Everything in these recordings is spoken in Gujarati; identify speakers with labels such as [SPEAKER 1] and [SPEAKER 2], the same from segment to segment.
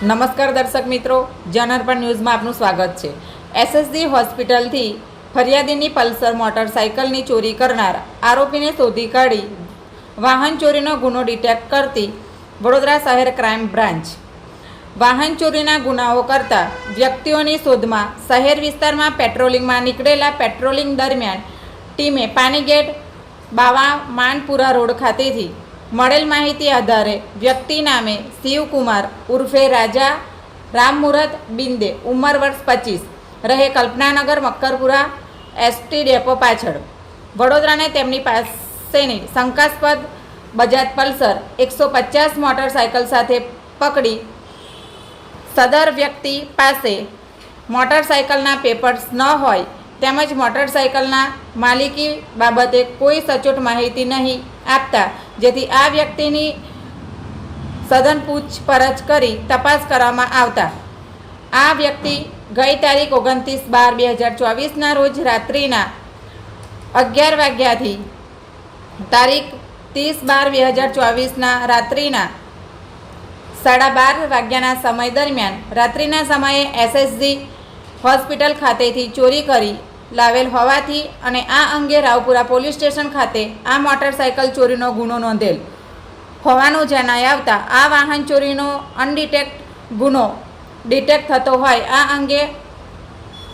[SPEAKER 1] નમસ્કાર દર્શક મિત્રો જનઅર્પણ ન્યૂઝમાં આપનું સ્વાગત છે. એસએસજી હોસ્પિટલથી ફરિયાદીની પલ્સર મોટરસાઇકલની ચોરી કરનાર આરોપીને શોધી કાઢી વાહન ચોરીનો ગુનો ડિટેક્ટ કરતી વડોદરા શહેર ક્રાઇમ બ્રાન્ચ. વાહન ચોરીના ગુનાઓ કરતા વ્યક્તિઓની શોધમાં શહેર વિસ્તારમાં પેટ્રોલિંગમાં નીકળેલા પેટ્રોલિંગ દરમિયાન ટીમે પાનીગેટ બાવા માનપુરા રોડ ખાતેથી મળેલ માહિતી આધારે વ્યક્તિ નામે શિવકુમાર ઉર્ફે રાજા રામ રામમુહૂર્ત બિંદે ઉંમર વર્ષ પચીસ. રહે કલ્પનાનગર, મક્કરપુરા એસટી ડેપો પાછળ. વડોદરાને તેમની પાસેની શંકાસ્પદ બજાજ પલ્સર એકસો પચાસ મોટરસાયકલ સાથે પકડી સદર વ્યક્તિ પાસે મોટરસાયકલના પેપર્સ ન હોય તેમજ મોટરસાયકલના માલિકી બાબતે કોઈ સચોટ માહિતી નહીં આપતા જેથી આ વ્યક્તિની સઘન પૂછપરછ કરી તપાસ કરવામાં આવતા. આ વ્યક્તિ ગઈ તારીખ ઓગણત્રીસ બાર બે હજાર ચોવીસના રોજ રાત્રિના અગિયાર વાગ્યાથી તારીખ ત્રીસ બાર બે હજાર ચોવીસના રાત્રિના સાડા બાર વાગ્યાના સમય દરમિયાન રાત્રિના સમયે એસએસજી હોસ્પિટલ ખાતેથી ચોરી કરી લાવેલ હોવાથી અને આ અંગે રાવપુરા પોલીસ સ્ટેશન ખાતે આ મોટરસાયકલ ચોરીનો ગુનો નોંધેલ. હોવાનું જણાઈ આવતા આ વાહન ચોરીનો અનડિટેક્ટ ગુનો ડિટેક્ટ થતો હોય આ અંગે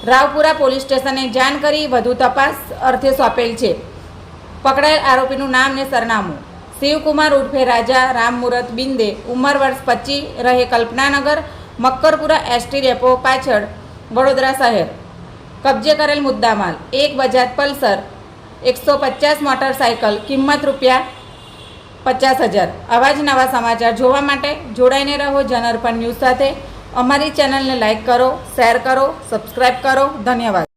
[SPEAKER 1] રાવપુરા પોલીસ સ્ટેશને જાણ કરી વધુ તપાસ અર્થે સોંપેલ છે. પકડાયેલ આરોપીનું નામ ને સરનામું. શિવકુમાર ઉર્ફે રાજા રામમુહૂર્ત બિંદે, ઉંમર વર્ષ પચીસ રહે કલ્પનાનગર, મક્કરપુરા એસટી ડેપો પાછળ, વડોદરા શહેર. કબજે કરેલ મુદ્દામાલ. એક બજાજ પલ્સર, એકસો પચાસ મોટરસાયકલ, કિંમત રૂપિયા પચાસ હજાર. આવા જ નવા સમાચાર જોવા માટે જોડાઈને રહો જનઅર્પણ ન્યૂઝ સાથે. અમારી ચેનલને લાઇક કરો, શેર કરો સબસ્ક્રાઈબ કરો. ધન્યવાદ.